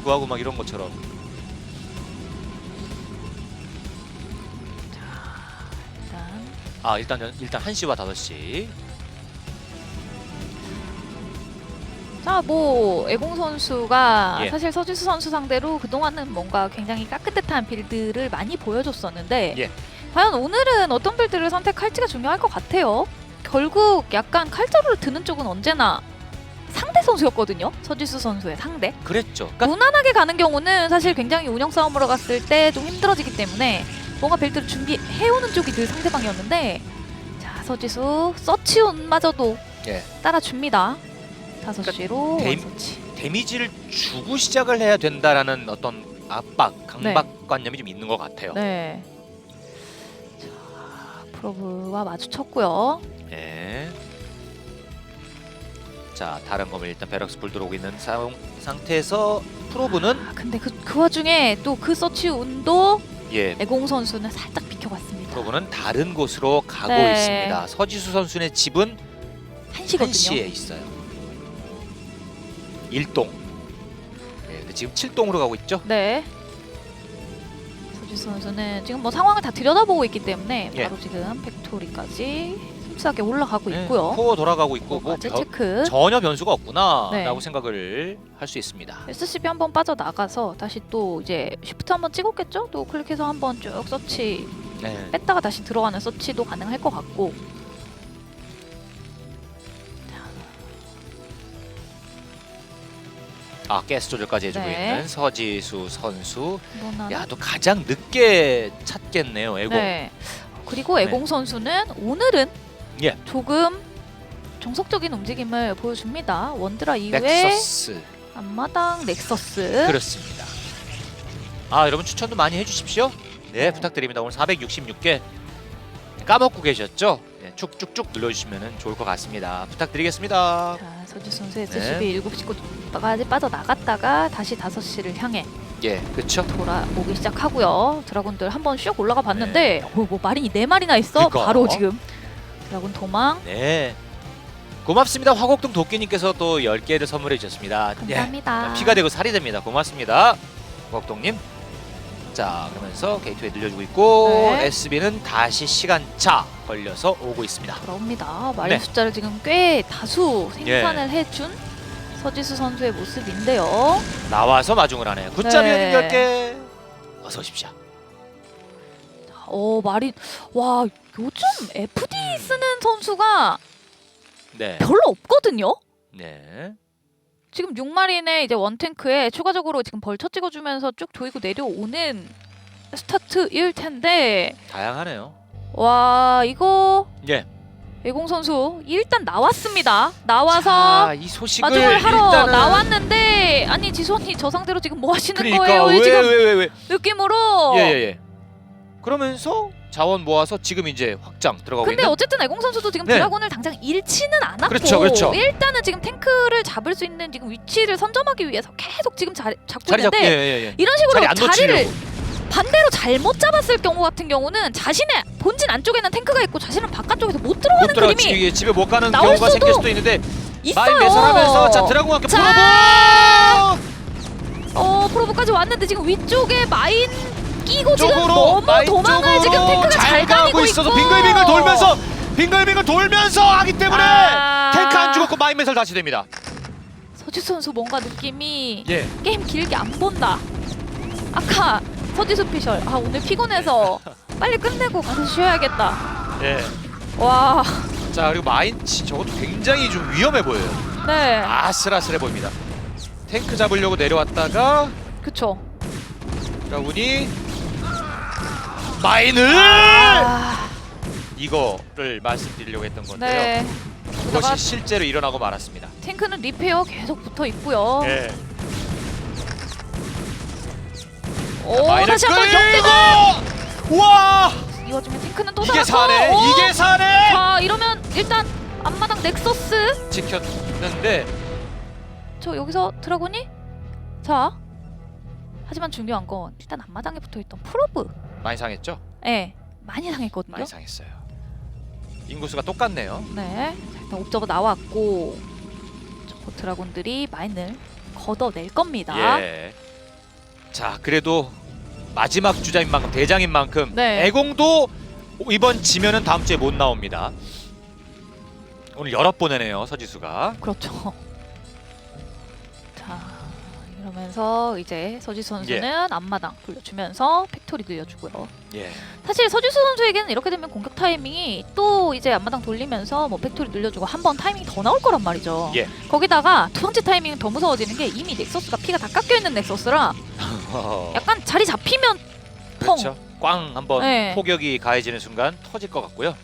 보급을 구하고 막 이런 것처럼. 일단 아 일단 일단 1시와 5시. 자, 뭐 애공 선수가 예. 사실 서지수 선수 상대로 그동안은 뭔가 굉장히 까끗한 빌드를 많이 보여줬었는데 예. 과연 오늘은 어떤 빌드를 선택할지가 중요할 것 같아요. 결국 약간 칼자루를 드는 쪽은 언제나 상대 선수였거든요. 서지수 선수의 상대. 그랬죠. 그러니까 무난하게 가는 경우는 사실 굉장히 운영 싸움으로 갔을 때 좀 힘들어지기 때문에 뭔가 빌드를 준비해오는 쪽이 늘 상대방이었는데 자 서지수 서치온마저도 예. 따라줍니다. 다섯 그러니까 시로 데임- 원서치. 데미지를 주고 시작을 해야 된다라는 어떤 압박, 강박관념이 좀 있는 것 같아요. 네. 자 프로브와 마주쳤고요. 예. 자 다른 검을 일단 베럭스 불 들어오고 있는 사 상태에서 프로브는 아, 근데 그, 그 와중에 또 그 서치온도 예 애공 선수는 살짝 비켜봤습니다. 프로브는 다른 곳으로 가고 네. 있습니다. 서지수 선수의 집은 한시거든요. 한시에 있어요. 1동. 예, 근데 지금 7동으로 가고 있죠? 네. 서지수 선수는 지금 뭐 상황을 다 들여다보고 있기 때문에 예. 바로 지금 팩토리까지 슴슴하게 올라가고 네, 있고요. 코어 돌아가고 있고 뭐 어제 벼- 체크. 전혀 변수가 없구나라고 네. 생각을 할 수 있습니다. SCB 한번 빠져 나가서 다시 또 이제 쉬프트 한번 찍었겠죠? 또 클릭해서 한번 쭉 서치 네. 뺐다가 다시 들어가는 서치도 가능할 것 같고. 아 가스 조절까지 해주고 네. 있는 서지수 선수. 이번에는 야, 또 가장 늦게 찾겠네요, 애공. 네. 그리고 애공 선수는 오늘은 예. 조금 정석적인 움직임을 보여줍니다. 원드라 이후에 넥서스 앞마당 넥서스. 그렇습니다. 아 여러분 추천도 많이 해주십시오. 네 부탁드립니다. 오늘 466개 까먹고 계셨죠? 네, 쭉쭉쭉 눌러주시면 좋을 것 같습니다. 부탁드리겠습니다. 자, 서지 선수 네. SCB 7시 곳까지 빠져 나갔다가 다시 5시를 향해 예, 그렇죠. 돌아오기 시작하고요. 드라군들 한번 슉 올라가 봤는데 어, 뭐 마린이 네 마리나 있어. 그러니까. 바로 지금 드라군 도망. 네. 고맙습니다. 화곡동 도끼님께서 또 10개를 선물해 주셨습니다. 감사합니다. 예, 피가 되고 살이 됩니다. 고맙습니다. 화곡동님. 자, 그러면서 게이트웨이 늘려주고 있고 네. SB는 다시 시간차 걸려서 오고 있습니다. 돌아옵니다. 마린 네. 숫자를 지금 꽤 다수 생산을 예. 해준 서지수 선수의 모습인데요. 나와서 마중을 하네요. 굿잡이 네. 네. 10개. 어서 오십시오. 어 마린 와 요즘 쓰는 선수가 네. 별로 없거든요. 네. 지금 6마린의 이제 원탱크에 추가적으로 지금 벌쳐 찍어주면서 쭉 조이고 내려오는 스타트일 텐데 다양하네요. 와 이거 예. 예공 선수 일단 나왔습니다. 나와서 자, 이 소식을 마중을 하러 일단은 나왔는데 아니 지수언니 저 상대로 지금 뭐 하시는 그러니까 거예요? 왜 지금 왜 왜 왜? 느낌으로. 예, 예, 예. 그러면서 자원 모아서 지금 이제 확장 들어가고 근데 있는 어쨌든 애공 선수도 지금 네. 드라곤을 당장 잃지는 않았고 그렇죠, 그렇죠. 일단은 지금 탱크를 잡을 수 있는 지금 위치를 선점하기 위해서 계속 지금 자리, 잡고 자리 잡기 예, 있는데 예, 예. 이런 식으로 자리 안 자리를 놓치려고. 반대로 잘못 잡았을 경우 같은 경우는 자신의 본진 안쪽에는 탱크가 있고 자신은 바깥쪽에서 못못 들어가는 들어 그림이 집에, 집에 못 가는 나올 경우가 생길 수도 수도 있는데 있어요. 마인 매설하면서 자 드라곤 함께 자, 프로브 어 프로브까지 왔는데 지금 위쪽에 마인 끼고 지금 너무 도망을 지금 탱크가 잘, 가고 있어서 빙글빙글 돌면서 빙글빙글 돌면서 하기 때문에 아. 탱크 안 죽었고 마인 매설 다시 됩니다. 서지수 선수 뭔가 느낌이 예. 게임 길게 안 본다. 아까 서지수 피셜 아 오늘 피곤해서 빨리 끝내고 가서 쉬어야겠다. 예. 와, 자 그리고 마인 치 저것도 굉장히 좀 위험해 보여요. 네, 아슬아슬해 보입니다. 탱크 잡으려고 내려왔다가 그쵸. 드라군이 마인을 아, 이거를 말씀드리려고 했던 건데요. 네. 그것이 실제로 일어나고 말았습니다. 탱크는 리페어 계속 붙어 있고요. 예. 오, 마인을 다시 한번 역대급. 와이 와중에 탱크는 또 이게 살았고. 사네 오! 이게 사네 자, 이러면 일단 앞마당 넥서스. 지켰는데 저 여기서 드라곤이 자. 하지만 중요한 건 일단 앞마당에 붙어 있던 프로브. 많이 상했죠? 예. 많이 상했거든요. 많이 상했어요. 인구수가 똑같네요. 네. 자, 일단 옵저버 나왔고 저 드라곤들이 마인을 걷어낼 겁니다. 예. 자 그래도 마지막 주자인 만큼 대장인 만큼 네. 애공도 이번 지면은 다음 주에 못 나옵니다. 오늘 여러 번 해네요 서지수가. 그렇죠. 자 이러면서 이제 서지수 선수는 앞마당 돌려주면서 팩토리 늘려주고요. 예. 사실 서지수 선수에게는 이렇게 되면 공격 타이밍이 또 이제 앞마당 돌리면서 뭐 팩토리 늘려주고 한 번 타이밍이 더 나올 거란 말이죠. 예. 거기다가 두 번째 타이밍은 더 무서워지는 게 이미 넥서스가 피가 다 깎여 있는 넥서스라 약간 자리 잡히면 펑. 그렇죠. 꽝 한번 네. 포격이 가해지는 순간 터질 것 같고요.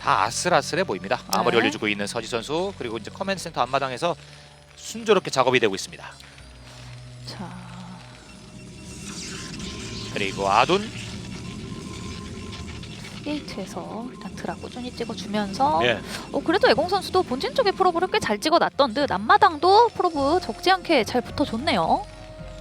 다 아슬아슬해 보입니다. 아머리 네. 올려주고 있는 서지 선수 그리고 이제 커맨드 센터 앞마당에서 순조롭게 작업이 되고 있습니다. 그리고 아둔 게이트에서 일단 드라 꾸준히 찍어주면서 예. 어, 그래도 애공 선수도 본진 쪽에 프로브를 꽤 잘 찍어놨던 듯 앞마당도 프로브 적지 않게 잘 붙어줬네요.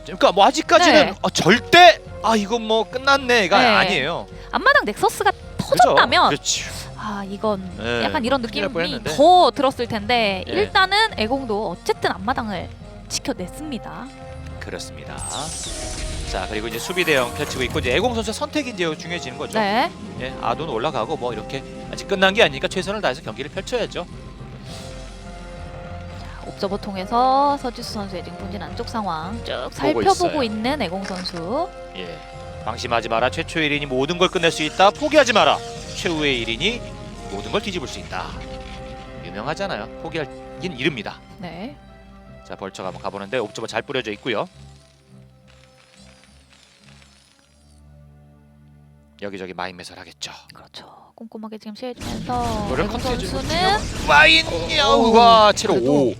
그러니까 뭐 아직까지는 네. 어, 절대 아 이건 뭐 끝났네가 네. 아니에요. 앞마당 넥서스가? 터졌다면 그렇지. 아 이건 네. 약간 이런 느낌이 뻔했는데. 더 들었을 텐데 예. 일단은 애공도 어쨌든 앞마당을 지켜냈습니다. 그렇습니다. 자 그리고 이제 수비 대형 펼치고 있고 이제 애공 선수 선택이 이제 중요해지는 거죠. 네. 예, 아둔 올라가고 뭐 이렇게 아직 끝난 게 아니니까 최선을 다해서 경기를 펼쳐야죠. 옵저버 통해서 서지수 선수의 지금 본진 안쪽 상황 쭉 살펴보고 있어요. 있는 애공 선수. 예. 방심하지 마라. 최초의 1인이 모든 걸 끝낼 수 있다. 포기하지 마라. 최후의 1인이 모든 걸 뒤집을 수 있다. 유명하잖아요. 포기하긴 이릅니다. 네. 자, 벌처가 한번 가보는데 옵저버 잘 뿌려져 있고요. 여기저기 마인 매설 하겠죠. 그렇죠. 꼼꼼하게 지금 시해주면서 컨트롤 선수는 마인 야우가 7 5.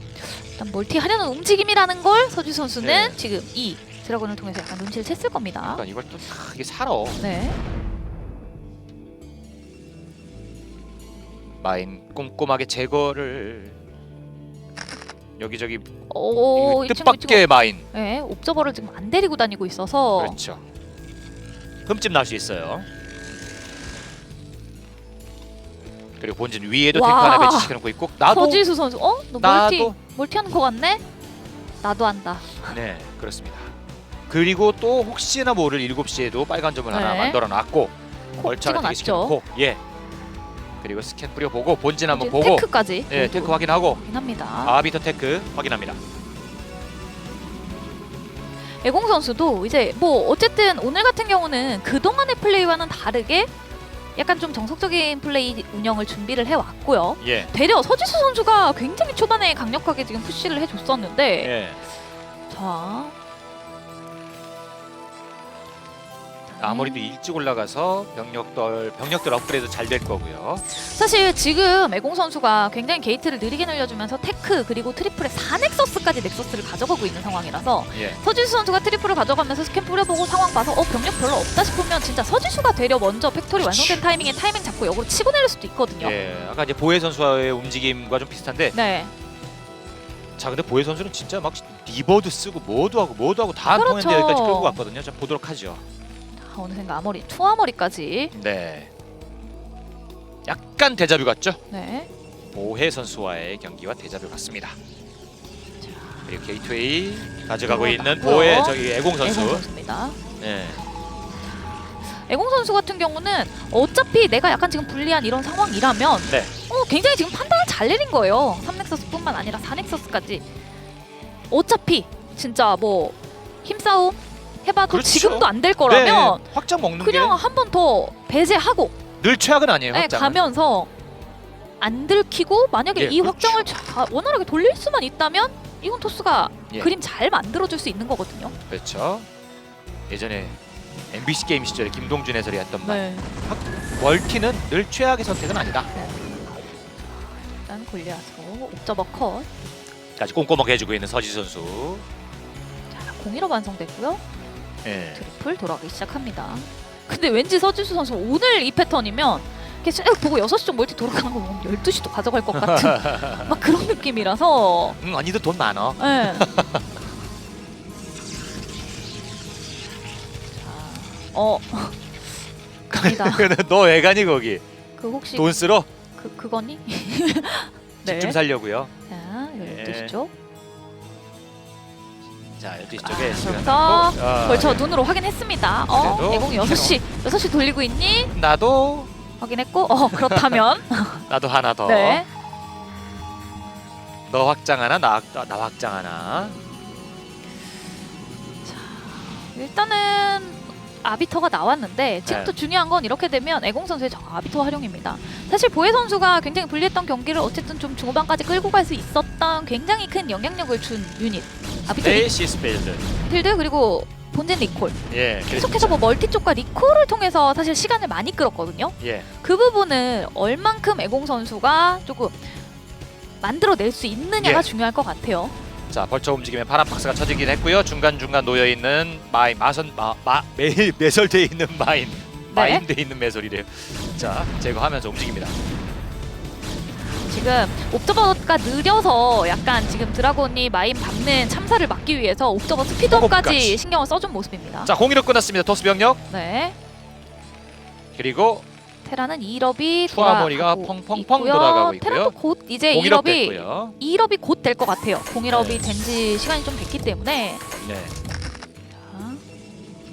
일단 멀티 하려는 움직임이라는 걸 서지 선수는 네. 지금 이 드래곤을 통해서 약간 눈치를 챘을 겁니다. 그러니까 이걸 또 다 이게 살아. 네. 마인 꼼꼼하게 제거를 여기저기 오, 이 친구 이 친구. 뜻밖의 마인. 네, 옵저버를 지금 안 데리고 다니고 있어서 그렇죠. 흠집 날 수 있어요. 그리고 본진 위에도 와. 탱크 하나 배치시켜놓고 있고 나도 서지수 선수, 어? 너 멀티 나도 멀티하는 거 같네? 나도 한다. 네 그렇습니다. 그리고 또 혹시나 모를 7시에도 빨간 점을 하나 네. 만들어 놨고 콕 벌처 하나 찍어놨죠. 대기시켜놓고 예 그리고 스캔 뿌려보고 본진 한번 이제 보고 테크까지 예 탱크 확인하고 확인합니다. 아비터 테크 확인합니다. 애공 선수도 이제 뭐 어쨌든 오늘 같은 경우는 그 동안의 플레이와는 다르게 약간 좀 정석적인 플레이 운영을 준비를 해왔고요. 예. 되려 서지수 선수가 굉장히 초반에 강력하게 지금 푸시를 해줬었는데 예. 자 아무리도 일찍 올라가서 병력들 병력들 업그레이드 잘 될 거고요. 사실 지금 애공 선수가 굉장히 게이트를 느리게 늘려주면서 테크 그리고 트리플에 4넥서스까지 넥서스를 가져가고 있는 상황이라서 예. 서지수 선수가 트리플을 가져가면서 스캔 뿌려보고 상황 봐서 어 병력 별로 없다 싶으면 진짜 서지수가 되려 먼저 팩토리 그치. 완성된 타이밍에 타이밍 잡고 역으로 치고 내릴 수도 있거든요. 예. 아까 이제 보혜 선수와의 움직임과 좀 비슷한데 네, 자 근데 보혜 선수는 진짜 막 리버도 쓰고 뭐도 하고 뭐도 하고 다한 그렇죠. 통했는데 여기까지 끌고 갔거든요. 자 보도록 하죠. 자, 어느샌가 아머리 투아머리까지. 네. 약간 데자뷰 같죠? 네, 보혜 선수와의 경기와 데자뷰 같습니다. 그리고 게이트웨이 가져가고 있는 들어갔고요. 보혜 저기 애공 애공 선수. 선수입니다. 네. 애공 선수 같은 경우는 어차피 내가 약간 지금 불리한 이런 상황이라면 네. 어, 굉장히 지금 판단을 잘 내린 거예요. 3넥서스뿐만 아니라 4넥서스까지. 어차피 진짜 뭐 힘싸움 해봐도 그렇죠. 지금도 안 될 거라면 네. 확장 먹는 그냥 한번 더 배제하고 게늘 최악은 아니에요. 네, 확장. 가면서 안 들키고 만약에 예, 이 그렇죠. 확장을 자- 원활하게 돌릴 수만 있다면 이건 토스가 예. 그림 잘 만들어줄 수 있는 거거든요. 그렇죠. 예전에 MBC 게임 시절에 김동준 해설이 했던 말. 네. 멀티는 늘 최악의 선택은 아니다. 일단 골리앗으로 옵저버 컷. 까지 꼼꼼하게 해주고 있는 서지 선수. 자, 공이로 완성됐고요. 예. 트리플 돌아가기 시작합니다. 근데 왠지 서지수 선수 오늘 이 패턴이면 쭉 보고 6시 쪽 멀티 돌아가는 거 보면 12시도 가져갈 것 같은 막 그런 느낌이라서 응, 언니도 돈 많어. 예. 자, 어, 갑니다. 너왜 가니 거기? 그 혹시 돈 쓰러? 그 그거니? 집좀 살려고요. 자, 예. 12시 쪽. 자 12시 쪽에 시간 그래서 어, 벌써 네. 눈으로 확인했습니다. 어, 그래도 애공이 6시 6시 돌리고 있니? 나도 확인했고 어 그렇다면 나도 하나 더. 네. 너 확장 하나 나, 나, 나 확장 하나. 일단은 아비터가 나왔는데 지금부터 네. 중요한 건 이렇게 되면 애공 선수의 저 아비터 활용입니다. 사실 보혜 선수가 굉장히 불리했던 경기를 어쨌든 좀 중후반까지 끌고 갈 수 있었던 굉장히 큰 영향력을 준 유닛 아비터 네 시스필드. 필드 그리고 본진 리콜 예. 계속해서 뭐 멀티 쪽과 리콜을 통해서 사실 시간을 많이 끌었거든요. 예. 그 부분을 얼만큼 애공 선수가 조금 만들어낼 수 있느냐가 예. 중요할 것 같아요. 자 벌처 움직임에 파란 박스가 쳐지긴 했고요. 중간 중간 놓여 있는 마인 마선 마 마 매일 매설돼 있는 마인 마인돼 있는 매설이래요. 자 제거하면서 움직입니다. 지금 옵저버가 느려서 약간 지금 드라곤이 마인 밟는 참사를 막기 위해서 옵저버 스피드업까지 호흡까지. 신경을 써준 모습입니다. 자 공이로 끝났습니다. 토스 병력 네. 그리고 테라는 2럽이 투하머리가 돌아가고 펑펑펑. 돌아가고 있고요. 테라도 곧 이제 공이로 2럽이 됐고요. 2럽이 곧 될 것 같아요. 0일업이 네. 된지 시간이 좀 됐기 때문에 네.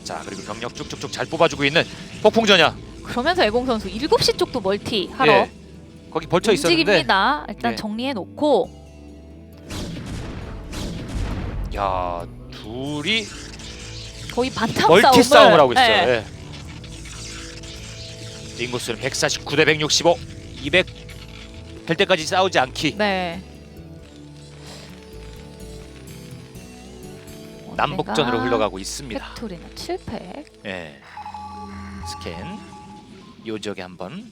자, 자 그리고 병력 쭉쭉쭉 잘 뽑아주고 있는 폭풍전야. 그러면서 애공 선수 7시 쪽도 멀티 하러 예. 거기 벌쳐 있었는데 움직입니다. 일단 네. 정리해 놓고 야 둘이 거의 멀티 싸움을 싸움을 하고 있어요. 네. 예. 인구수는 149 대 165, 200될 때까지 싸우지 않기. 네. 남북전으로 흘러가고 있습니다. 팩토리는 7팩. 예. 스캔. 요 지역에 한번.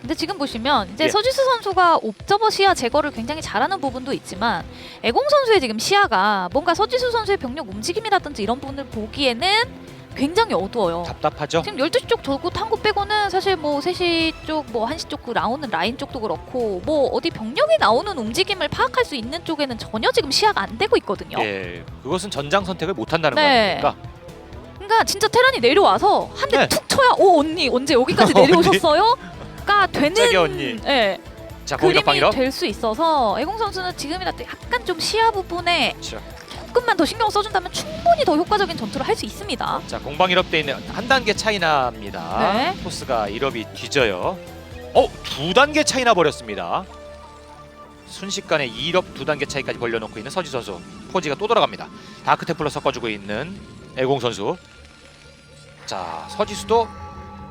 근데 지금 보시면 이제 예. 서지수 선수가 옵저버 시야 제거를 굉장히 잘하는 부분도 있지만 애공 선수의 지금 시야가 뭔가 서지수 선수의 병력 움직임이라든지 이런 부분을 보기에는 굉장히 어두워요. 답답하죠? 지금 12시 쪽 저거 탄거 빼고는 사실 뭐 3시 쪽, 뭐 1시 쪽 그 나오는 라인 쪽도 그렇고 뭐 어디 병력이 나오는 움직임을 파악할 수 있는 쪽에는 전혀 지금 시야가 안 되고 있거든요. 예. 그것은 전장 선택을 못 한다는 네. 거니까. 그러니까 진짜 테란이 내려와서 한대 네. 툭 쳐야 오 언니 언제 여기까지 언니. 내려오셨어요? 가 되는 갑자기 언니. 예, 자, 그림이 방이력. 될수 있어서 애공 선수는 지금이라도 약간 좀 시야 부분에 자, 조금만 더 신경 을 써준다면 충분히 더 효과적인 전투를 할 수 있습니다. 자, 공방 1업 돼 있는 한 단계 차이 납니다. 네. 토스가 1업이 뒤져요. 어, 두 단계 차이 나 버렸습니다. 순식간에 2업 두 단계 차이까지 벌려놓고 있는 서지 선수. 포지가 또 돌아갑니다. 다크 테플러 섞어주고 있는 애공 선수. 자, 서지수도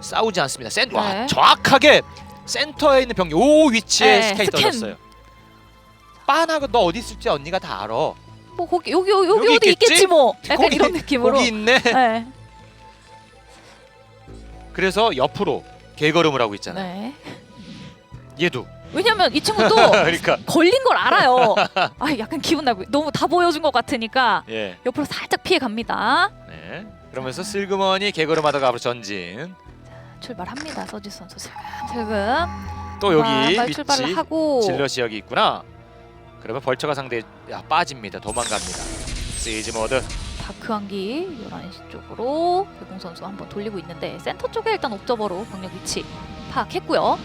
싸우지 않습니다. 센, 와, 네. 정확하게 센터에 있는 병력 오 위치에 네, 스캔이 스캔. 떨어졌어요. 빤하고 너 어디 있을지 언니가 다 알아. 뭐 거기 여기 여기, 여기 여기 어디 있겠지? 있겠지 뭐 약간 거기- 이런 느낌으로. 거기 있네. 네. 그래서 옆으로 개걸음을 하고 있잖아요. 네. 얘도. 왜냐면 이 친구도 그러니까 걸린 걸 알아요. 아 약간 기분 나고 너무 다 보여준 것 같으니까 예. 옆으로 살짝 피해 갑니다. 네. 그러면서 슬그머니 개걸음하다가 앞으로 전진. 출발합니다. 서지 선수 슬금 또 여기 위치 출발을 하고 질럿이 여기 있구나. 그러면 벌처가 상대 야, 빠집니다. 도망갑니다. 시즈 모드. 다크 한기 11시 쪽으로 배공 선수 한번 돌리고 있는데 센터 쪽에 일단 옵저버로 병력 위치 파악했고요.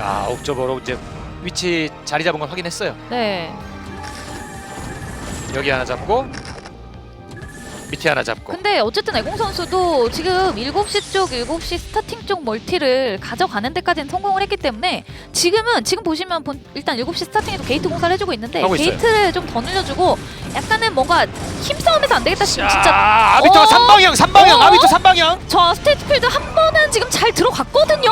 아 옥저버로 이제 위치 자리 잡은 걸 확인했어요. 네. 여기 하나 잡고 밑에 하나 잡고. 근데 어쨌든 애공 선수도 지금 7시 쪽, 7시 스타팅 쪽 멀티를 가져가는 데까지는 성공을 했기 때문에 지금은 지금 보시면 본- 일단 7시 스타팅에도 게이트 공사를 해주고 있는데 하고 있어요. 게이트를 좀 더 늘려주고 약간은 뭔가 힘싸움에서 안 되겠다 싶으면 진짜 자, 아비토 어? 3방향, 3방향, 어? 아비토 3방향. 저 스테이트필드 한 번은 지금 잘 들어갔거든요.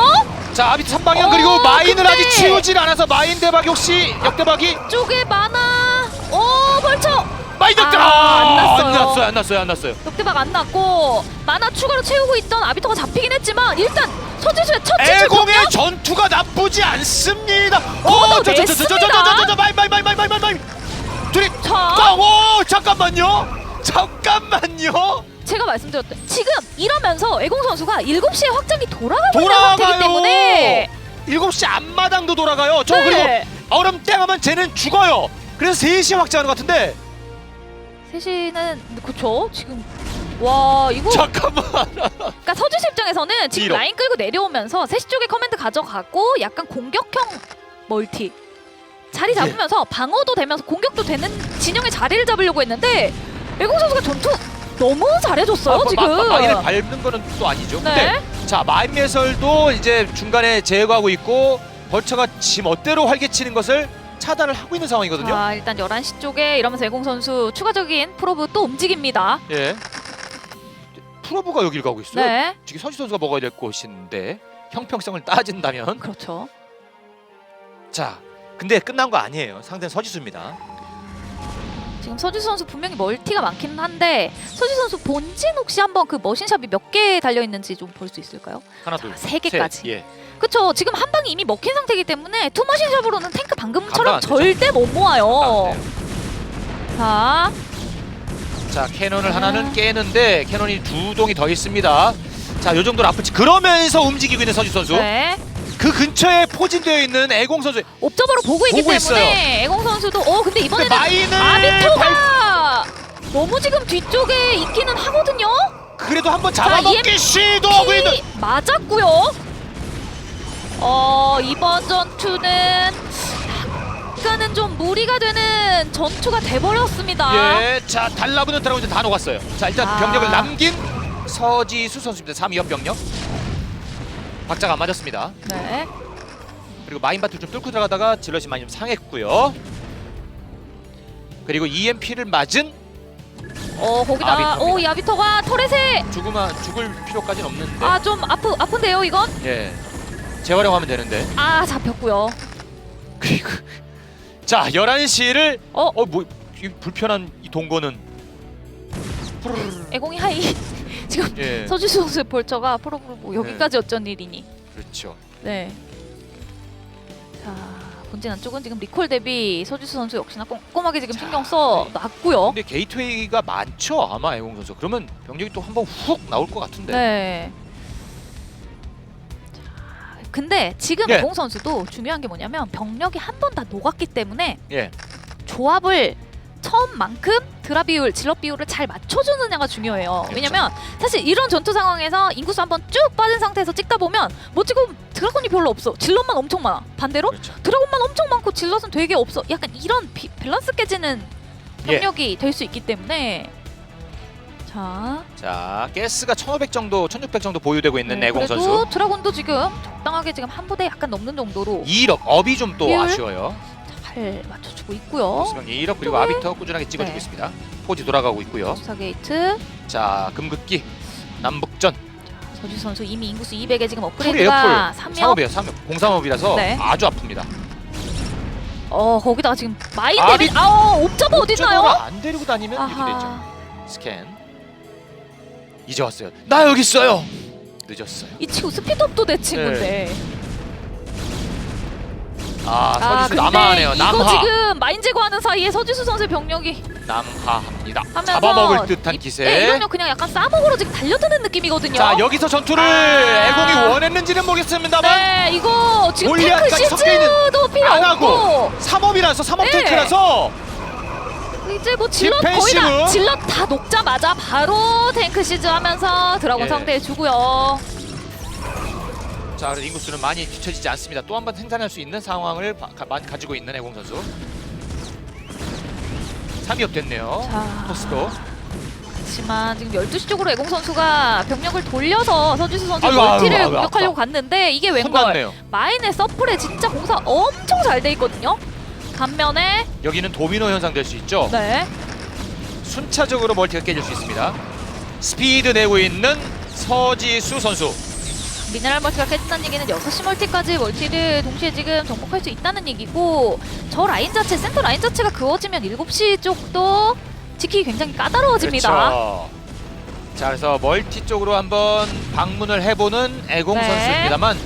자, 아비토 3방향 어, 그리고 마인을 근데- 아직 치우질 않아서 마인 대박이 혹시 역대박이 쪽에 많아. 오 벌쳐. 마인 역대 아, 안 났어요. 안 났어요, 안 났어요, 안 났어요. 역대박 안 났고 만화 추가로 채우고 있던 아비터가 잡히긴 했지만 일단 서지수의 첫 애공의 공격 전투가 나쁘지 않습니다. 걷어냈습니다. 저저 저 저 저 저 저 마인 마인 마인 마인 마인 마인. 둘이 자 꽝! 오 잠깐만요. 잠깐만요. 제가 말씀드렸던 지금 이러면서 애공 선수가 7시에 확장이 돌아가고 있는. 상태이기 때문에 7시 앞마당도 돌아가요. 저 네. 그리고 얼음 땡하면 쟤는 죽어요. 그래서 3시 확장하는 것 같은데 3시는 그쵸 지금 와 이거 잠깐만. 그러니까 서지수 입장에서는 지금. 라인 끌고 내려오면서 3시 쪽에 커맨드 가져가고 약간 공격형 멀티 자리 잡으면서 방어도 되면서 공격도 되는 진영의 자리를 잡으려고 했는데 애공 선수가 전투 너무 잘해줬어요 아, 지금. 마, 마인을 밟는 거는 또 아니죠. 네. 근데 자 마인 매설도 이제 중간에 제거하고 있고 벌처가 지 멋대로 활개치는 것을 차단을 하고 있는 상황이거든요. 자 일단 11시 쪽에 이러면서 애공 선수 추가적인 프로브 또 움직입니다. 예. 프로브가 여기를 가고 있어요. 네. 지금 서지 선수가 먹어야 될 곳인데 형평성을 따진다면 그렇죠. 자 근데 끝난 거 아니에요. 상대는 서지수입니다. 지금 서지 선수 분명히 멀티가 많긴 한데 서지 선수 본진 혹시 한번 그 머신샵이 몇 개 달려 있는지 좀 볼 수 있을까요? 하나 둘 자, 세 개까지. 셋. 예. 그쵸 지금 한 방이 이미 먹힌 상태이기 때문에 투머신샵으로는 탱크 방금처럼. 절대 못 모아요. 아, 자, 네. 자 캐논을 하나는 깨는데 캐논이 두 동이 더 있습니다. 자, 요 정도로 아프지. 그러면서 움직이고 있는 서지 선수. 네. 그 근처에 포진되어 있는 애공 선수. 옵저버로 보고 있기 보고 때문에 있어요. 애공 선수도 어 근데 근데 이번에는 마인을 발- 아비토가 너무 지금 뒤쪽에 있기는 하거든요. 그래도 한번 자, 잡아먹기 시도하고 있는. 피 맞았고요. 어 이번 전투는 약간은 좀 무리가 되는 전투가 돼버렸습니다. 예, 자 달라붙는 드라곤즈 다 녹았어요. 자 일단 아. 병력을 남긴 서지수 선수입니다. 3위업 병력. 박자가 안 맞았습니다. 네. 그리고 마인바트를 좀 뚫고 들어가다가 질럿이 많이 좀 상했고요. 그리고 EMP를 맞은 어 거기다. 오 야비토가 터렛에 죽으면 죽을 필요까지는 없는데. 아 좀 아프 아픈데요 이건 예. 재활용하면 되는데. 아 잡혔고요. 그리고 자 11시를 어? 어뭐 불편한 이 동거는 애공이 하이 지금 예. 서지수 선수의 벌처가 프로브로 뭐 여기까지 어쩐 일이니? 그렇죠. 네. 자 본진 안쪽은 지금 리콜 대비 서지수 선수 역시나 꼼꼼하게 지금 자, 신경 써 놨고요. 근데 게이트웨이가 많죠 아마 애공 선수. 그러면 병력이 또 한번 훅 나올 것 같은데. 네. 자, 근데 지금 예. 애공 선수도 중요한 게 뭐냐면 병력이 한 번 다 녹았기 때문에 예. 조합을 처음만큼 드랍 비율, 질럿 비율을 잘 맞춰주느냐가 중요해요. 그렇죠. 왜냐면 사실 이런 전투 상황에서 인구수 한번 쭉 빠진 상태에서 찍다 보면 뭐 지금 드라곤이 별로 없어. 질럿만 엄청 많아. 반대로 그렇죠. 드라곤만 엄청 많고 질럿은 되게 없어. 약간 이런 비, 밸런스 깨지는 예. 병력이 될수 있기 때문에 자 자 가스가 1,500 정도, 1,600 정도 보유되고 있는 네, 그래도 선수. 드라곤도 지금 적당하게 지금 한 부대 약간 넘는 정도로 2력 업이 좀 또? 아쉬워요. 잘 맞춰주고 있고요. 수명 2력 그리고 네. 아비터 꾸준하게 찍어주고 네. 있습니다. 포지 돌아가고 있고요. 수사 게이트 자 금극기 남북전 서주 선수 이미 인구수 200에 지금 풀이에요 업그레이드가 풀. 3명. 상업이에요 상업. 공상업이라서 네. 아주 아픕니다. 어 거기다가 지금 마인 아, 데뷔 아 어, 옵저버 어딨나요? 옥저버가 안 데리고 다니면 이렇게 되죠. 아하 스캔. 이제 왔어요. 나 여기 있어요. 늦었어요. 이 친구 스피드업도 내 친구인데 아아 서지수 근데 남하하네요. 이거 남하. 지금 마인 제거하는 사이에 서지수 선수의 병력이 남하합니다. 하면서 잡아먹을 듯한 이- 기세. 네, 이거는 그냥 약간 싸먹으로 지금 달려드는 느낌이거든요. 자 여기서 전투를 아. 애공이 원했는지는 모르겠습니다만 네 이거 지금 탱크 골리앗까지 섞여 있는 시즈도 필요 안 하고. 없고 3업이라서 3업 네. 탱크라서 이제 뭐 질럿 거의 다 디펜시브. 질럿 다 녹자마자 바로 탱크 시즈 하면서 드라곤 예. 상대해 주고요. 자 그래도 인구수는 많이 뒤처지지 않습니다. 또 한 번 생산할 수 있는 상황을 바, 가, 만- 가지고 있는 애공 선수. 3위업 됐네요. 자 토스도. 하지만 지금 12시 쪽으로 애공 선수가 병력을 돌려서 선수의 아이고, 멀티를 아이고, 아이고, 공격하려고 아파. 갔는데 이게 웬걸. 마인의 서플에 진짜 공사 엄청 잘 돼 있거든요. 반면에 여기는 도미노 현상 될 수 있죠. 네 순차적으로 멀티가 깨질 수 있습니다. 스피드 내고 있는 서지수 선수. 미네랄 멀티가 깨진다는 얘기는 6시 멀티까지 멀티를 동시에 지금 정복할 수 있다는 얘기고 저 라인 자체 센터 라인 자체가 그어지면 7시 쪽도 지키기 굉장히 까다로워집니다. 그렇죠. 자 그래서 멀티 쪽으로 한번 방문을 해보는 애공 네. 선수입니다만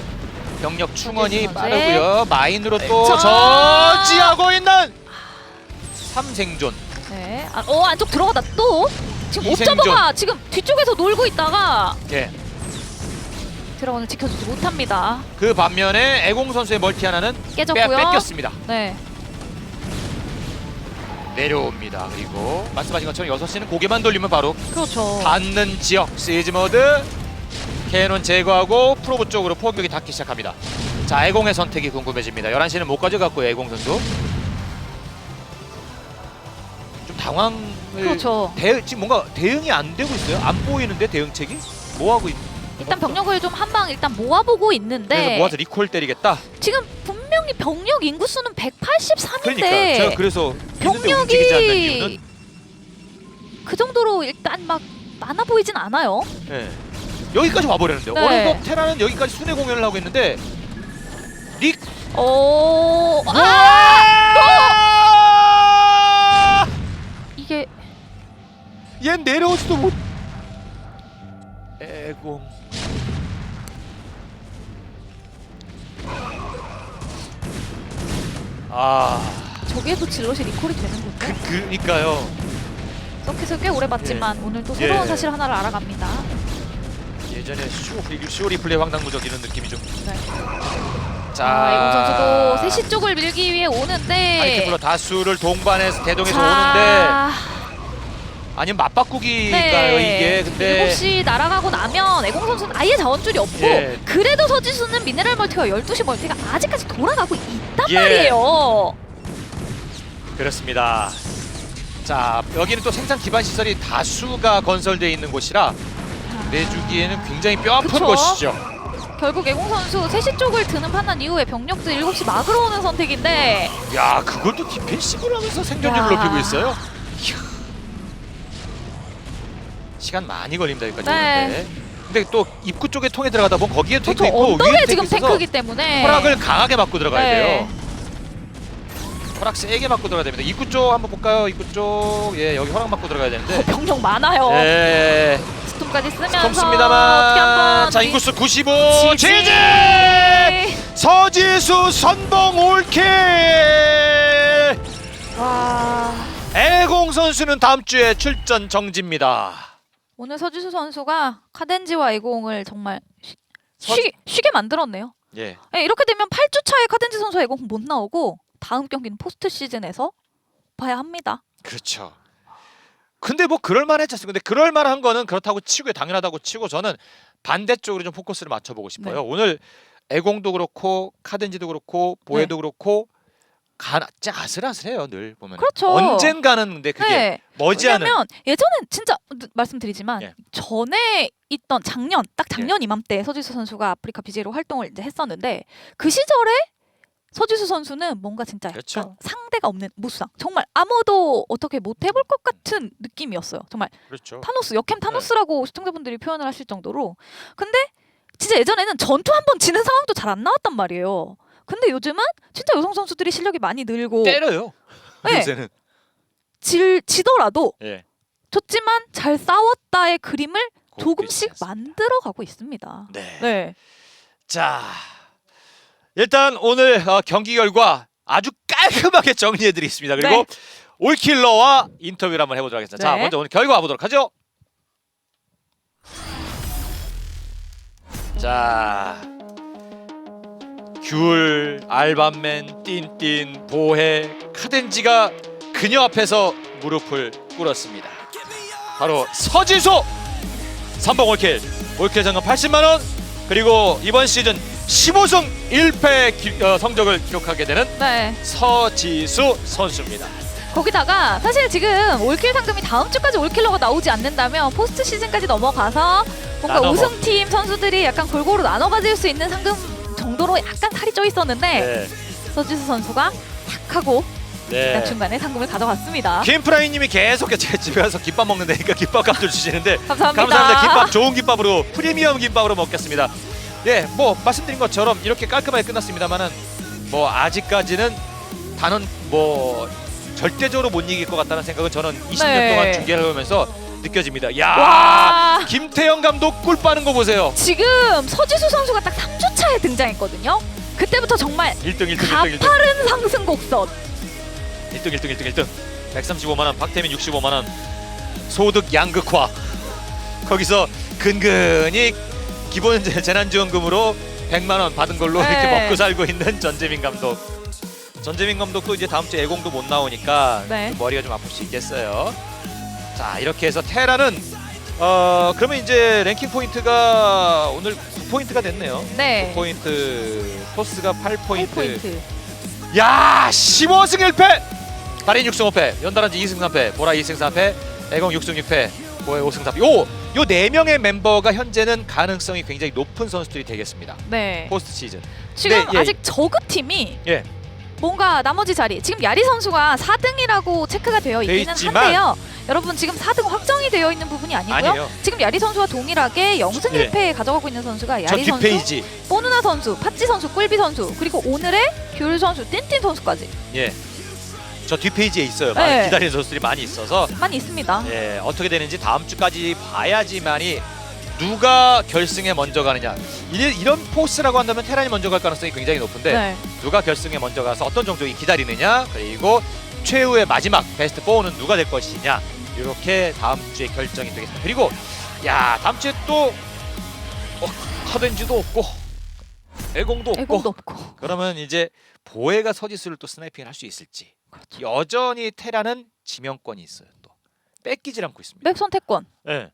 병력 충원이 빠르고요. 마인으로 또 자. 저지하고 있는 삼생존. 네. 아, 어 안쪽 들어가다 또 지금. 옵저버가 지금 뒤쪽에서 놀고 있다가 예. 드라곤을 지켜주지 못합니다. 그 반면에 애공 선수의 멀티 하나는 빼, 깨졌고요. 뺏겼습니다. 네. 내려옵니다. 그리고 말씀하신 것처럼 6시는 고개만 돌리면 바로 그렇죠. 닿는 지역 시즈 모드 캐논 제거하고 프로브 쪽으로 포격이 닿기 시작합니다. 자 애공의 선택이 궁금해집니다. 11시는 못 가져갔고요 애공 선수. 당황을 그렇죠. 대, 지금 뭔가 대응이 안 되고 있어요. 안 보이는데 대응책이 뭐 하고 있? 일단 병력을 좀 한 방 일단 모아보고 있는데 그래서 모아서 리콜 때리겠다. 지금 분명히 병력 인구 수는 183인데 그러니까 제가 그래서 있는데 움직이지 않는 이유는 병력이 그 정도로 일단 막 많아 보이진 않아요. 예. 여기까지 와버렸는데요. 네. 어느덧 테라는 여기까지 순회 공연을 하고 있는데 릭 오, 아! 아! 이게 얘 내려오지도 못. 애공. 아, 저기에도 질럿이 리콜이 되는군요. 그, 그니까요. 서킷을 꽤 오래 봤지만 오늘 또 새로운 예. 사실 하나를 알아갑니다. 예전에 쇼 쇼 리 플레이 황당무적 이런 느낌이 좀. 네. 자, 아, 이공 선수도 세시 쪽을 밀기 위해 오는데 하이템플러 다수를 동반해서 대동해서 오는데 아니면 맞바꾸기인가요 이게? 근데 7시 날아가고 나면 애공 선수는 아예 자원줄이 없고 예. 그래도 서지수는 미네랄 멀티가 12시 멀티가 아직까지 돌아가고 있단 예. 말이에요. 그렇습니다. 자 여기는 또 생산 기반 시설이 다수가 건설되어 있는 곳이라 내주기에는 굉장히 뼈아픈 그쵸? 곳이죠. 결국 애공 선수 3시 쪽을 드는 판단 이후에 병력들 7시 막으러 오는 선택인데 야 그것도 디펜시브를 하면서 생존율을 야. 높이고 있어요. 이야. 시간 많이 걸립니다 여기까지 네. 오는데. 근데 또 입구 쪽에 통해 들어가다 보면 거기에 탱크 저 있고 언덕에 위에 지금 탱크 있어서 탱크기 때문에 허락을 강하게 맞고 들어가야 네. 돼요. 허락 세게 맞고 들어가야 됩니다. 입구 쪽 한번 볼까요? 입구 쪽. 예, 여기 허락 맞고 들어가야 어, 되는데. 병력 많아요. 예. 스톰까지 쓰면서 어떻게 덥습니다만. 한번 자, 인구수 95. 지지! 지지! 서지수 선봉 올킬! 와 애공 선수는 다음 주에 출전 정지입니다. 오늘 서지수 선수가 카덴지와 애공을 정말 쉬, 서- 쉬, 쉬게 만들었네요. 예. 네, 이렇게 되면 8주 차에 카덴지 선수 애공 못 나오고 다음 경기는 포스트 시즌에서 봐야 합니다. 그렇죠. 근데 뭐 그럴 만했죠. 근데 그럴 만한 거는 그렇다고 치고 당연하다고 치고 저는 반대쪽으로 좀 포커스를 맞춰 보고 싶어요. 네. 오늘 애공도 그렇고 카덴지도 그렇고 보에도 그렇고 가 아슬아슬해요 늘 보면. 그렇죠. 언젠가는 근데 그게 네. 머지않은 왜냐면 예전엔 진짜 누- 말씀드리지만 예. 전에 있던 작년 딱 작년 이맘때 서지수 선수가 아프리카 BJ로 활동을 이제 했었는데 그 시절에 서지수 선수는 뭔가 진짜 약간 그렇죠. 상대가 없는 무쌍 정말 아무도 어떻게 못 해볼 것 같은 느낌이었어요 정말 그렇죠. 타노스 역캠 네. 타노스라고 시청자분들이 표현을 하실 정도로 근데 진짜 예전에는 전투 한 번 지는 상황도 잘 안 나왔단 말이에요 근데 요즘은 진짜 여성 선수들이 실력이 많이 늘고 때려요. 네. 요새는. 질 지더라도 예. 졌지만 잘 싸웠다의 그림을 조금씩 지었습니다. 만들어 가고 있습니다. 네. 네. 자, 일단 오늘 어, 경기 결과 아주 깔끔하게 정리해드리겠습니다. 그리고 네. 올킬러와 인터뷰를 한번 해보도록 하겠습니다. 자, 네. 먼저 오늘 결과 보도록 하죠. 자, 귤, 알밤맨, 띵띵, 보해, 카덴지가 그녀 앞에서 무릎을 꿇었습니다. 바로 서지수 3번 올킬, 올킬 상금 80만 원. 그리고 이번 시즌 15승 1패 기, 어, 성적을 기록하게 되는 네. 서지수 선수입니다. 거기다가 사실 지금 올킬 상금이 다음 주까지 올킬러가 나오지 않는다면 포스트 시즌까지 넘어가서 뭔가 나눠 먹- 우승팀 선수들이 약간 골고루 나눠 가질 수 있는 상금 정도로 약간 살이 쪄 있었는데 네. 서지수 선수가 탁 하고 네. 중간에 상금을 가져갔습니다. 김프라이님이 계속 제 집에 가서 김밥 먹는 데니까 김밥 값을 주시는데 감사합니다. 감사합니다. 김밥 좋은 김밥으로 프리미엄 김밥으로 먹겠습니다. 예, 뭐 말씀드린 것처럼 이렇게 깔끔하게 끝났습니다만은 뭐 아직까지는 단은 뭐 절대적으로 못 이길 것 같다는 생각은 저는 20년 네. 동안 중계를 하면서 느껴집니다. 야, 와 김태형 감독 꿀 빠는 거 보세요. 지금 서지수 선수가 딱 3주 차에 등장했거든요. 그때부터 정말 1등 1등 1등 1등 가파른 상승 곡선. 1등 1등 1등 1등 135만 원 박태민 65만 원 소득 양극화 거기서 근근히 기본 재- 재난지원금으로 100만 원 받은 걸로 이렇게 네. 먹고 살고 있는 전재민 감독 전재민 감독도 이제 다음 주에 애공도 못 나오니까 네. 좀 머리가 좀 아플 수 있겠어요 자 이렇게 해서 테라는 어 그러면 이제 랭킹 포인트가 오늘 9포인트가 됐네요 네. 9포인트 토스가 8포인트 8포인트. 야 15승 1패 달인 6승 5패, 연달아 지 2승 3패, 보라 2승 3패, 애공 6승 6패, 보혜 5승 4패. 요, 요네 명의 멤버가 현재는 가능성이 굉장히 높은 선수들이 되겠습니다. 네. 포스트 시즌. 지금 예. 아직 저급 팀이 예. 뭔가 나머지 자리 지금 야리 선수가 4등이라고 체크가 되어 돼 있기는 있지만- 한데요. 여러분 지금 4등 확정이 되어 있는 부분이 아니고요. 아니에요. 지금 야리 선수와 동일하게 0승 예. 1패 가져가고 있는 선수가 저 야리 선수, 뒷페이지. 뽀누나 선수, 팥지 선수, 꿀비 선수, 그리고 오늘의 귤 선수, 띵띵 선수까지 예. 저 뒷페이지에 있어요. 많이 네. 기다리는 선수들이 많이 있어서 많이 있습니다. 예, 어떻게 되는지 다음 주까지 봐야지만이 누가 결승에 먼저 가느냐. 이- 이런 포스라고 한다면 테란이 먼저 갈 가능성이 굉장히 높은데 네. 누가 결승에 먼저 가서 어떤 종족이 기다리느냐 그리고 최후의 마지막 베스트 4는 누가 될 것이냐 이렇게 다음 주에 결정이 되겠습니다. 그리고 야 다음 주에 또 어, 카덴지도 없고 애공도 없고 애공도 없고. 그러면 이제 보혜가 서지수를 또 스나이핑을 할 수 있을지 그렇죠. 여전히 테라는 지명권이 있어요. 또 뺏기질 않고 있습니다. 맵 선택권 네,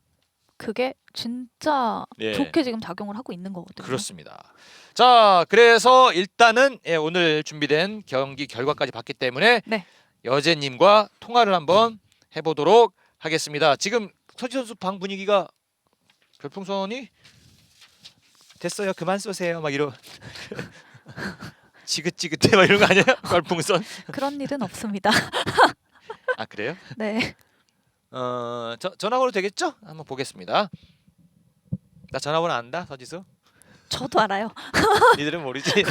그게 진짜 예. 좋게 지금 작용을 하고 있는 거거든요. 그렇습니다. 자, 그래서 일단은 예, 오늘 준비된 경기 결과까지 봤기 때문에 네. 여제님과 통화를 한번 해보도록 하겠습니다. 지금 서지 선수 방 분위기가 별풍선이 됐어요. 그만 쏘세요. 막 이런 지긋지긋해 막 이런 거 아니에요? 별풍선? 그런 일은 없습니다. 아 그래요? 네. 어, 저, 전화번호 되겠죠? 한번 보겠습니다. 나 전화번호 안다, 서지수? 저도 알아요. 니들은 모르지.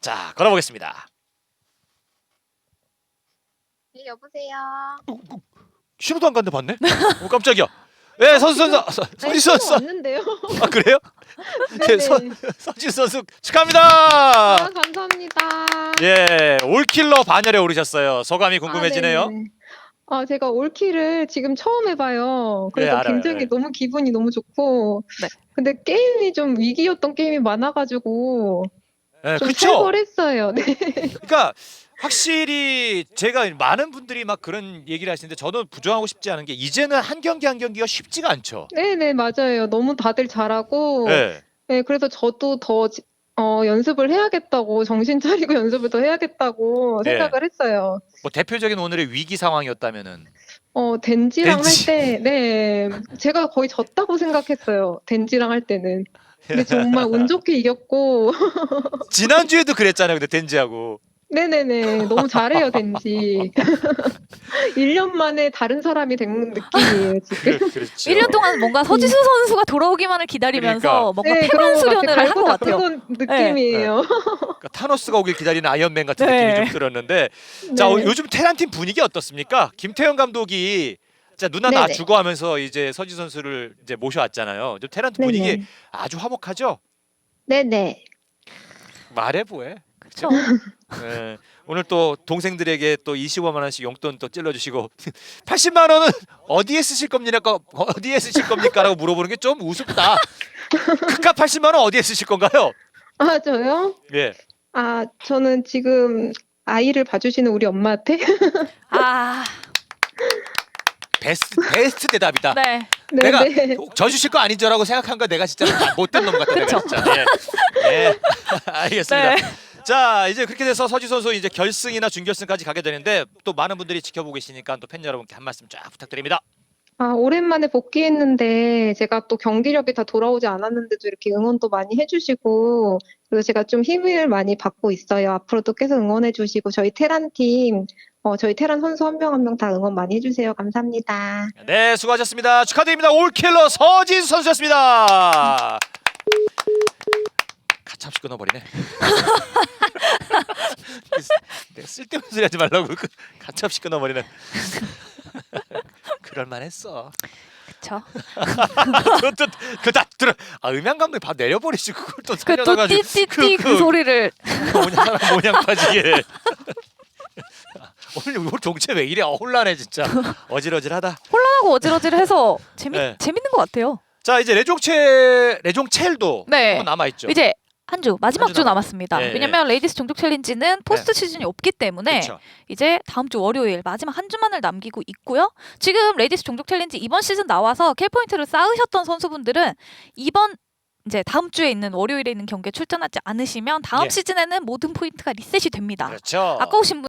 자, 걸어보겠습니다. 네, 여보세요. 신호도 안 갔는데 봤네? 오 깜짝이야. 네, 선수 선수 서- 서지 선수. 왔는데요. 아 그래요? 네, 네네. 선 서지 선수 축하합니다. 아, 감사합니다. 예, 올킬러 반열에 오르셨어요. 소감이 궁금해지네요. 아, 네네. 아, 제가 올킬을 지금 처음 해봐요. 그래서 네, 알아요. 굉장히 네. 너무 기분이 너무 좋고. 네. 근데 게임이 좀 위기였던 게임이 많아가지고 네, 좀 그렇죠. 살벌했어요. 네. 그러니까 확실히 제가 많은 분들이 막 그런 얘기를 하시는데 저도 부정하고 싶지 않은 게 이제는 한 경기 한 경기가 쉽지가 않죠. 네네, 맞아요. 너무 다들 잘하고. 네. 네, 그래서 저도 더 지- 어, 연습을 해야겠다고, 정신 차리고 연습을 더 해야겠다고 네. 생각을 했어요. 뭐 대표적인 오늘의 위기 상황이었다면은 어, 덴지랑 덴지. 할 때, 네, 제가 거의 졌다고 생각했어요. 덴지랑 할 때는. 근데 정말 운 좋게 이겼고, 지난주에도 그랬잖아요. 근데 덴지하고. 네네네, 너무 잘해요, 덴지. 1년 만에 다른 사람이 된 느낌이에요, 지금. 그, 그렇죠. 1년 동안 뭔가 서지수 선수가 돌아오기만을 기다리면서 그러니까. 뭔가 네, 그런 것 수련을 같아요. 한것 갈고 같아요. 닦은 느낌이에요. 그러니까 타노스가 오길 기다리는 아이언맨 같은 네. 느낌이 좀 들었는데 자 어, 네. 요즘 테란 팀 분위기 어떻습니까? 김태형 감독이 자 누나 나 네네. 주고 하면서 이제 서지 선수를 이제 모셔왔잖아요. 좀 테란 팀 분위기 네네. 아주 화목하죠? 네네. 말해 보해. 그렇죠. 네. 오늘 또 동생들에게 또 25만 원씩 용돈 또 찔러주시고 80만 원은 어디에 쓰실 겁니까? 어디에 쓰실 겁니까?라고 물어보는 게 좀 우습다. 그깟 80만 원 어디에 쓰실 건가요? 아, 저요? 예. 아, 저는 지금 아이를 봐주시는 우리 엄마한테. 아, 베스트 베스트 대답이다. 네. 네, 내가 네. 져 주실 거 아닌 줄 알고 생각한 거 내가 진짜 못된 놈 같아 내가. 진짜. 예. 예. 알겠습니다. 네. 자 이제 그렇게 돼서 서지 선수 이제 결승이나 준결승까지 가게 되는데 또 많은 분들이 지켜보고 계시니까 또 팬 여러분께 한 말씀 쫙 부탁드립니다. 아, 오랜만에 복귀했는데 제가 또 경기력이 다 돌아오지 않았는데도 이렇게 응원도 많이 해주시고 그리고 제가 좀 힘을 많이 받고 있어요. 앞으로도 계속 응원해주시고 저희 테란 팀, 어, 저희 테란 선수 한 명 한 명 다 응원 많이 해주세요. 감사합니다. 네 수고하셨습니다. 축하드립니다. 올킬러 서진 선수였습니다. 가차없이 끊어버리네. 내가 쓸데없는 소리 하지 말라고 그 가차없이 끊어버리는. 그럴만했어. 그렇죠. 그것도 그다 들어. 아 음향 감독이 바 내려버리시고 그걸 또 그또 살려놔가지고 띠띠띠 그- 그, 그- 소리를 모냥 사람 모냥 빠지게. 오늘 오늘 동체 왜 이래? 어, 혼란해 진짜. 어질어질하다. 혼란하고 어질어질해서 재미 네. 재밌는 것 같아요. 자 이제 레종체 레종첼도 네. 남아 있죠. 이제 한 주 마지막 한 주 주 남았습니다. 예, 왜냐면 레이디스 종족 챌린지는 포스트 시즌이 없기 때문에 그렇죠. 이제 다음 주 월요일 마지막 한 주만을 남기고 있고요. 지금 레이디스 종족 챌린지 이번 시즌 나와서 킬 포인트를 쌓으셨던 선수분들은 이번 이제 다음 주에 있는 월요일에 있는 경기에 출전하지 않으시면 다음 예. 시즌에는 모든 포인트가 리셋이 됩니다. 그렇죠. 아까우신 분